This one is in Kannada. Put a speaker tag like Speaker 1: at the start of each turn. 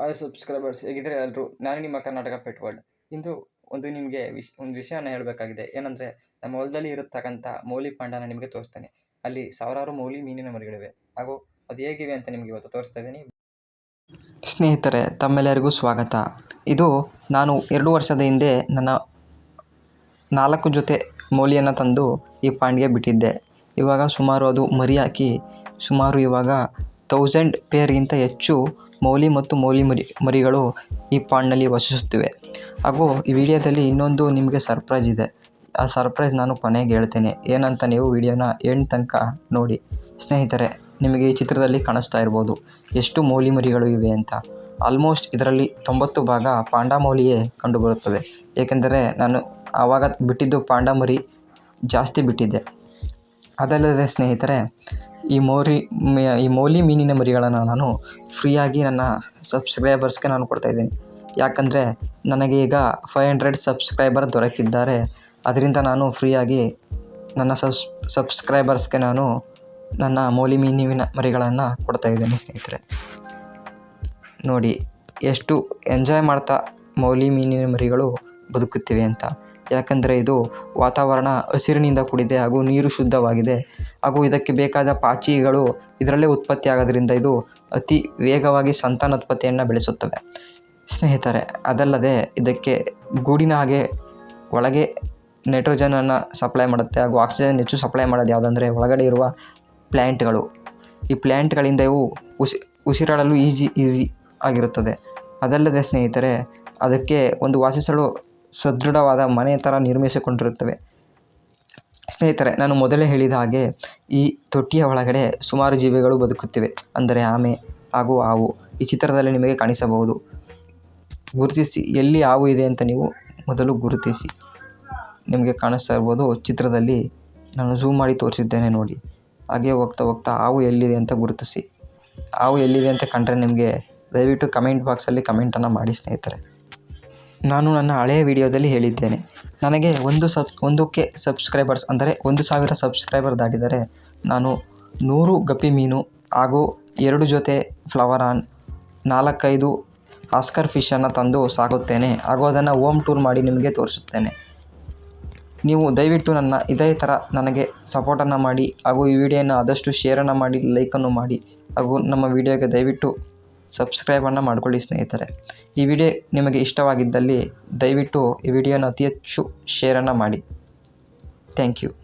Speaker 1: ಹಾಯ್ ಸಬ್ಸ್ಕ್ರೈಬರ್ಸ್ ಹೇಗಿದ್ರೆ ಎಲ್ಲರೂ ನಾನು ನಿಮ್ಮ ಕರ್ನಾಟಕ ಪೆಟ್ ವರ್ಲ್ಡ್. ಇಂದು ಒಂದು ನಿಮಗೆ ವಿಶ್ ಒಂದು ವಿಷಯನ ಹೇಳಬೇಕಾಗಿದೆ. ಏನಂದರೆ, ನಮ್ಮ ಹೊಲದಲ್ಲಿ ಇರತಕ್ಕಂಥ ಮೌಲಿ ಪಾಂಡನ ನಿಮಗೆ ತೋರಿಸ್ತೇನೆ. ಅಲ್ಲಿ ಸಾವಿರಾರು ಮೌಲಿ ಮೀನಿನ ಮರಿಗಳಿವೆ. ಹಾಗೂ ಅದು ಹೇಗಿವೆ ಅಂತ ನಿಮಗೆ ಇವತ್ತು ತೋರಿಸ್ತಾ ಇದ್ದೀನಿ.
Speaker 2: ಸ್ನೇಹಿತರೆ, ತಮ್ಮೆಲ್ಲರಿಗೂ ಸ್ವಾಗತ. ಇದು ನಾನು ಎರಡು ವರ್ಷದ ಹಿಂದೆ ನನ್ನ ನಾಲ್ಕು ಜೊತೆ ಮೌಲಿಯನ್ನು ತಂದು ಈ ಪಾಂಡ್ಗೆ ಬಿಟ್ಟಿದ್ದೆ. ಇವಾಗ ಸುಮಾರು ಅದು ಮರಿ ಹಾಕಿ ಸುಮಾರು ಇವಾಗ ತೌಸಂಡ್ ಪೇರ್ಗಿಂತ ಹೆಚ್ಚು ಮೌಲಿ ಮತ್ತು ಮೌಲಿ ಮರಿ ಮರಿಗಳು ಈ ಪಾಂಡ್ನಲ್ಲಿ ವಸಿಸುತ್ತಿವೆ. ಹಾಗೂ ಈ ವಿಡಿಯೋದಲ್ಲಿ ಇನ್ನೊಂದು ನಿಮಗೆ ಸರ್ಪ್ರೈಸ್ ಇದೆ. ಆ ಸರ್ಪ್ರೈಸ್ ನಾನು ಕೊನೆಗೆ ಹೇಳ್ತೇನೆ. ಏನಂತ ನೀವು ವಿಡಿಯೋನ ಎಂಡ್ ತನಕ ನೋಡಿ. ಸ್ನೇಹಿತರೆ, ನಿಮಗೆ ಈ ಚಿತ್ರದಲ್ಲಿ ಕಾಣಿಸ್ತಾ ಇರ್ಬೋದು ಎಷ್ಟು ಮೌಲಿ ಮರಿಗಳು ಇವೆ ಅಂತ. ಆಲ್ಮೋಸ್ಟ್ ಇದರಲ್ಲಿ ತೊಂಬತ್ತು ಭಾಗ ಪಾಂಡಾ ಮೌಲಿಯೇ ಕಂಡುಬರುತ್ತದೆ. ಏಕೆಂದರೆ ನಾನು ಆವಾಗ ಬಿಟ್ಟಿದ್ದು ಪಾಂಡಾಮರಿ ಜಾಸ್ತಿ ಬಿಟ್ಟಿದ್ದೆ. ಅದಲ್ಲದೆ ಸ್ನೇಹಿತರೆ, ಈ ಮೋರಿ ಈ ಮೌಲಿ ಮೀನಿನ ಮರಿಗಳನ್ನು ನಾನು ಫ್ರೀಯಾಗಿ ನನ್ನ ಸಬ್ಸ್ಕ್ರೈಬರ್ಸ್ಗೆ ನಾನು ಕೊಡ್ತಾಯಿದ್ದೀನಿ ಯಾಕಂದರೆ ನನಗೆ ಈಗ ಫೈವ್ ಹಂಡ್ರೆಡ್ ಸಬ್ಸ್ಕ್ರೈಬರ್ ದೊರಕಿದ್ದಾರೆ. ಅದರಿಂದ ನಾನು ಫ್ರೀಯಾಗಿ ನನ್ನ ಸಬ್ಸ್ ಸಬ್ಸ್ಕ್ರೈಬರ್ಸ್ಗೆ ನಾನು ನನ್ನ ಮೌಲಿ ಮೀನಿನ ಮರಿಗಳನ್ನು ಕೊಡ್ತಾಯಿದ್ದೀನಿ ಸ್ನೇಹಿತರೆ. ನೋಡಿ, ಎಷ್ಟು ಎಂಜಾಯ್ ಮಾಡ್ತಾ ಮೌಲಿ ಮೀನಿನ ಮರಿಗಳು ಬದುಕುತ್ತಿವೆ ಅಂತ. ಯಾಕಂದರೆ ಇದು ವಾತಾವರಣ ಹಸಿರಿನಿಂದ ಕೂಡಿದೆ ಹಾಗೂ ನೀರು ಶುದ್ಧವಾಗಿದೆ. ಹಾಗೂ ಇದಕ್ಕೆ ಬೇಕಾದ ಪಾಚಿಗಳು ಇದರಲ್ಲೇ ಉತ್ಪತ್ತಿ ಆಗೋದ್ರಿಂದ ಇದು ಅತಿ ವೇಗವಾಗಿ ಸಂತಾನೋತ್ಪತ್ತಿಯನ್ನು ಬೆಳೆಸುತ್ತವೆ. ಸ್ನೇಹಿತರೆ, ಅದಲ್ಲದೆ ಇದಕ್ಕೆ ಗೂಡಿನ ಹಾಗೆ ಒಳಗೆ ನೈಟ್ರೋಜನನ್ನು ಸಪ್ಲೈ ಮಾಡುತ್ತೆ ಹಾಗೂ ಆಕ್ಸಿಜನ್ ಹೆಚ್ಚು ಸಪ್ಲೈ ಮಾಡೋದು ಯಾವುದಂದರೆ ಒಳಗಡೆ ಇರುವ ಪ್ಲ್ಯಾಂಟ್ಗಳು ಈ ಪ್ಲ್ಯಾಂಟ್ಗಳಿಂದ ಇವು ಉಸಿ, ಉಸಿರಾಡಲು ಈಜಿ ಈಸಿ ಆಗಿರುತ್ತದೆ. ಅದಲ್ಲದೆ ಸ್ನೇಹಿತರೆ, ಅದಕ್ಕೆ ಒಂದು ವಾಸಿಸಲು ಸದೃಢವಾದ ಮನೆ ಥರ ನಿರ್ಮಿಸಿಕೊಂಡಿರುತ್ತವೆ. ಸ್ನೇಹಿತರೆ, ನಾನು ಮೊದಲೇ ಹೇಳಿದ ಹಾಗೆ ಈ ತೊಟ್ಟಿಯ ಒಳಗಡೆ ಸುಮಾರು ಜೀವಿಗಳು ಬದುಕುತ್ತಿವೆ. ಅಂದರೆ ಆಮೆ, ಹಾಗೂ ಹಾವು ಈ ಚಿತ್ರದಲ್ಲಿ ನಿಮಗೆ ಕಾಣಿಸಬಹುದು. ಗುರುತಿಸಿ, ಎಲ್ಲಿ ಹಾವು ಇದೆ ಅಂತ ನೀವು ಮೊದಲು ಗುರುತಿಸಿ. ನಿಮಗೆ ಕಾಣಿಸ್ತಾ ಇರ್ಬೋದು, ಚಿತ್ರದಲ್ಲಿ ನಾನು ಝೂಮ್ ಮಾಡಿ ತೋರಿಸಿದ್ದೇನೆ ನೋಡಿ. ಹಾಗೆ ಹೋಗ್ತಾ ಹೋಗ್ತಾ ಹಾವು ಎಲ್ಲಿದೆ ಅಂತ ಗುರುತಿಸಿ. ಹಾವು ಎಲ್ಲಿದೆ ಅಂತ ಕಂಡ್ರೆ ನಿಮಗೆ ದಯವಿಟ್ಟು ಕಮೆಂಟ್ ಬಾಕ್ಸಲ್ಲಿ ಕಮೆಂಟನ್ನು ಮಾಡಿ ಸ್ನೇಹಿತರೆ. ನಾನು ನನ್ನ ಹಳೆಯ ವಿಡಿಯೋದಲ್ಲಿ ಹೇಳಿದ್ದೇನೆ. ನನಗೆ ಒಂದು ಸಬ್, ಒಂದಕ್ಕೆ ಸಬ್ಸ್ಕ್ರೈಬರ್ಸ್ ಅಂದರೆ ಒಂದು ಸಾವಿರ ಸಬ್ಸ್ಕ್ರೈಬರ್ ದಾಟಿದರೆ ನಾನು ನೂರು ಗಪ್ಪಿ ಮೀನು ಹಾಗೂ ಎರಡು ಜೊತೆ ಫ್ಲವರ್ ಆನ್ ನಾಲ್ಕೈದು ಆಸ್ಕರ್ ಫಿಶನ್ನು ತಂದು ಸಾಕುತ್ತೇನೆ ಹಾಗೂ ಅದನ್ನು ಓಮ್ ಟೂರ್ ಮಾಡಿ ನಿಮಗೆ ತೋರಿಸುತ್ತೇನೆ. ನೀವು ದಯವಿಟ್ಟು ನನ್ನ ಇದೇ ಥರ ನನಗೆ ಸಪೋರ್ಟನ್ನು ಮಾಡಿ ಹಾಗೂ ಈ ವಿಡಿಯೋನ ಆದಷ್ಟು ಶೇರನ್ನು ಮಾಡಿ, ಲೈಕನ್ನು ಮಾಡಿ ಹಾಗೂ ನಮ್ಮ ವಿಡಿಯೋಗೆ ದಯವಿಟ್ಟು ಸಬ್ಸ್ಕ್ರೈಬನ್ನು ಮಾಡಿಕೊಳ್ಳಿ ಸ್ನೇಹಿತರೆ. ಈ ವಿಡಿಯೋ ನಿಮಗೆ ಇಷ್ಟವಾಗಿದ್ದಲ್ಲಿ ದಯವಿಟ್ಟು ಈ ವಿಡಿಯೋನ ಅತಿ ಹೆಚ್ಚು ಶೇರನ್ನು ಮಾಡಿ. Thank you.